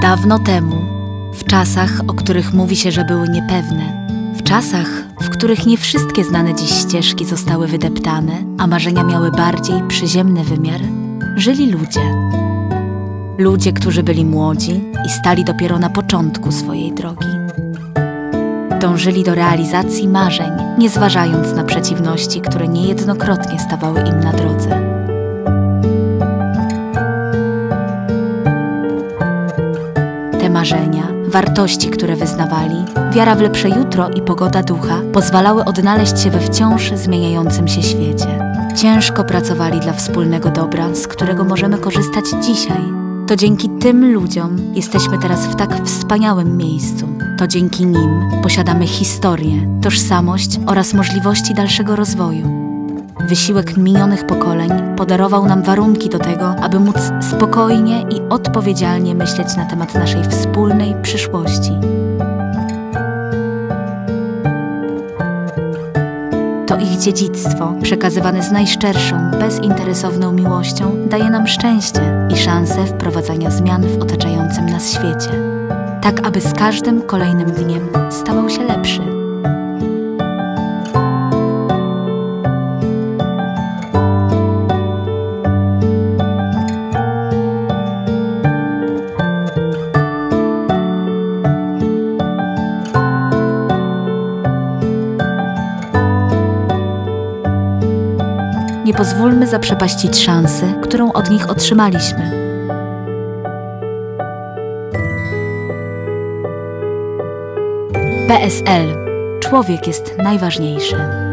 Dawno temu, w czasach, o których mówi się, że były niepewne, w czasach, w których nie wszystkie znane dziś ścieżki zostały wydeptane, a marzenia miały bardziej przyziemny wymiar, żyli ludzie. Ludzie, którzy byli młodzi i stali dopiero na początku swojej drogi. Dążyli do realizacji marzeń, nie zważając na przeciwności, które niejednokrotnie stawały im na drodze. Marzenia, wartości, które wyznawali, wiara w lepsze jutro i pogoda ducha pozwalały odnaleźć się we wciąż zmieniającym się świecie. Ciężko pracowali dla wspólnego dobra, z którego możemy korzystać dzisiaj. To dzięki tym ludziom jesteśmy teraz w tak wspaniałym miejscu. To dzięki nim posiadamy historię, tożsamość oraz możliwości dalszego rozwoju. Wysiłek minionych pokoleń podarował nam warunki do tego, aby móc spokojnie i odpowiedzialnie myśleć na temat naszej wspólnej przyszłości. To ich dziedzictwo, przekazywane z najszczerszą, bezinteresowną miłością, daje nam szczęście i szansę wprowadzania zmian w otaczającym nas świecie, tak aby z każdym kolejnym dniem stawał się lepszy. Nie pozwólmy zaprzepaścić szansy, którą od nich otrzymaliśmy. PSL. Człowiek jest najważniejszy.